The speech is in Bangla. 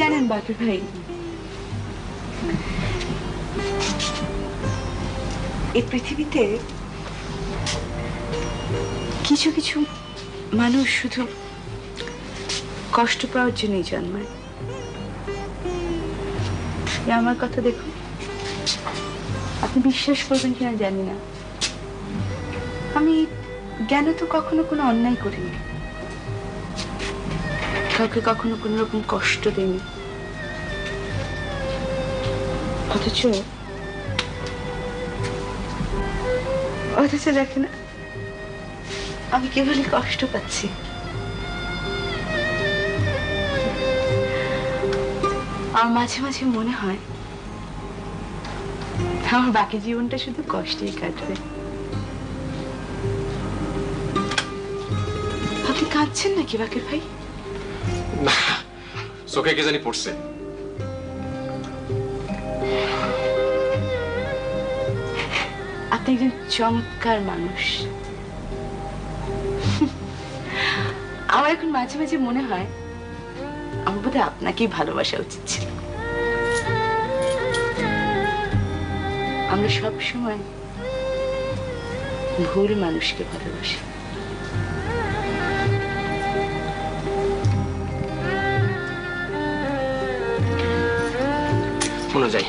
বাকের ভাই? এই পৃথিবীতে কিছু কিছু মানুষ শুধু কষ্ট পাওয়ার জন্যই জন্মায়। আমার কথা দেখুন। আপনি বিশ্বাস করবেন কিনা জানি না। আমি জ্ঞানে তো কখনো কোনো অন্যায় করিনি। কাউকে কখনো কোনো রকম কষ্ট দেয়নি। অথচ অথচ দেখে না আমি কেবলই কষ্ট পাচ্ছি। আমার মাঝে মাঝে মনে হয়, আমার বাকি জীবনটা শুধু কষ্টেই কাটবে। আপনি কাঁদছেন নাকি বাকের ভাই? না, চোখে কে জানি পড়ছে। আপনি একজন চমৎকার মানুষ। আমার এখন মাঝে মাঝে মনে হয়, আমার বোধহয় আপনাকেই ভালোবাসা উচিত ছিল। আমরা সব সময় ভুল মানুষকে ভালোবাসি। স্কুলে যাই।